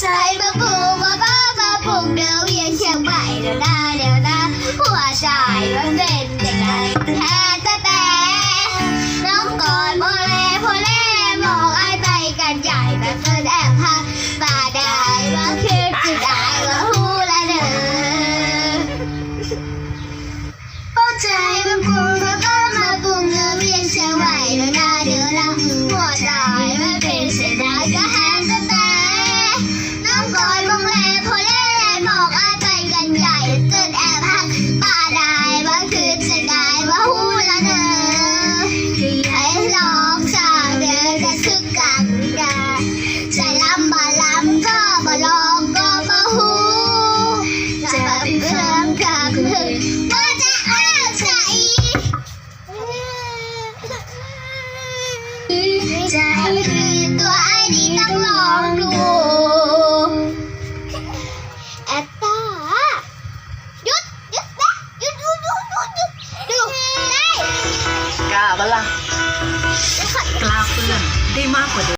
ใจมาปลูกมาบ้ามาปลูกเดินเวียนเชียงใหม่เดี๋ยวนะเดี๋ยวนะหัวใจมันเป็นยังไงแท้แต่แต่น้องกอดโมเลโพเลมองไอไปกันใหญ่แบบเกินแอบพักมาได้ว่าคือจะได้ว่าหูละเด้อเข้าใจมันปรุงแล้วก็มาปุงเนื้อเรียนเชียงใหม่เดี๋ยวนะเดี๋ยวนะหัวใจไม่เป็นเสียดายก็แฮน เป็นเพื่อนกับเพื่อนว่าจะเอาใจใจคือตัวไอ้นี่ต้องลองดูแอตตาหยุดหยุดนะหยุดหยุดหยุดหยุดหยุดหยุดได้กล้าปล่ะกล้าเพื่อนได้มากกว่าเดิม